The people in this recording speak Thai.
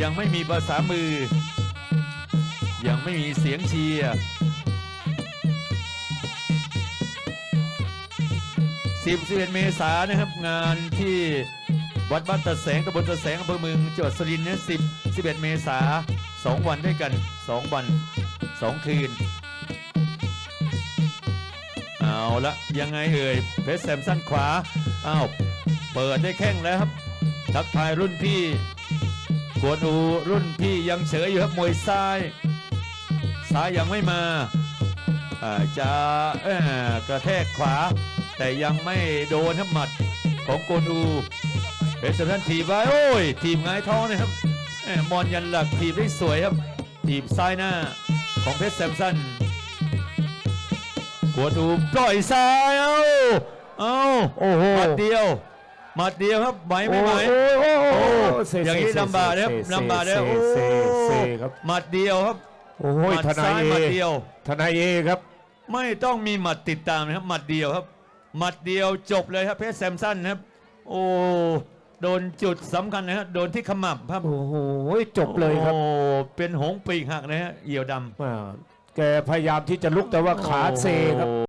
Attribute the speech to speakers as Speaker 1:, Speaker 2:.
Speaker 1: ยังไม่มีภาษามือ ยังไม่มีเสียงเชียร์สิบสิบเอ็ดเมษายนนะครับงานที่วัดบ้านตะแสงตำบลตะแสงอำเภอเมืองจังหวัดสุรินทร์เนี่ยสิบสิบเอ็ดเมษาสองวันด้วยกันสองวันสองคืน เอาละยังไงเอ่ยเพชรแซมสั้นขวาอ้าวเปิดได้แข้งแล้วครับทักทายรุ่นพี่ กวนอูรุ่นพี่ยังเฉยอยู่ครับมวยซ้าย ซ้ายยังไม่มาอ่าจะเอ่อกระแทกขวา แต่ยังไม่โดนครับหมัดของกวนอูเพชรแซมสั้นถีบไว้โอ้ยทีมหงายท้องนะครับแหม่มอนยันหลักทีบได้สวยครับทีบซ้ายหน้าของเพชรแซมสันกวดดูปล่อยซ้ายเอ้าเอ้า
Speaker 2: โอ้โห
Speaker 1: หมัดเดียวหมัดเดียวครับไหวไม่ไหว
Speaker 2: โอ้โห
Speaker 1: โอ้
Speaker 2: เซ
Speaker 1: อย่างนี้
Speaker 2: เซ
Speaker 1: ลำบากนะครับ
Speaker 2: เซ
Speaker 1: ลำบากนะ
Speaker 2: เซ
Speaker 1: โอ้
Speaker 2: เซเซครับ
Speaker 1: หมัดเดียวครับ
Speaker 2: โอ้
Speaker 1: ห
Speaker 2: ย
Speaker 1: มัด
Speaker 2: ทนา
Speaker 1: ซ้าย
Speaker 2: ย
Speaker 1: หมัด
Speaker 2: เอ
Speaker 1: เดียว
Speaker 2: ทนายเอครับ
Speaker 1: ไม่ต้องมีหมัดติดตามนะครับหมัดเดียวครับหมัดเดียวจบเลยครับเพชรแซมสันนะครับ โอ้โดนจุดสำคัญนะครับโดนที่ขมับครับ
Speaker 2: โอ้โหจบเลยครับ
Speaker 1: โอ้เป็นหงส์ปีกหักนะฮะเหี่ยวดำ
Speaker 2: อ่าแกพยายามที่จะลุกแต่ว่าขาเซครับ
Speaker 1: โอ้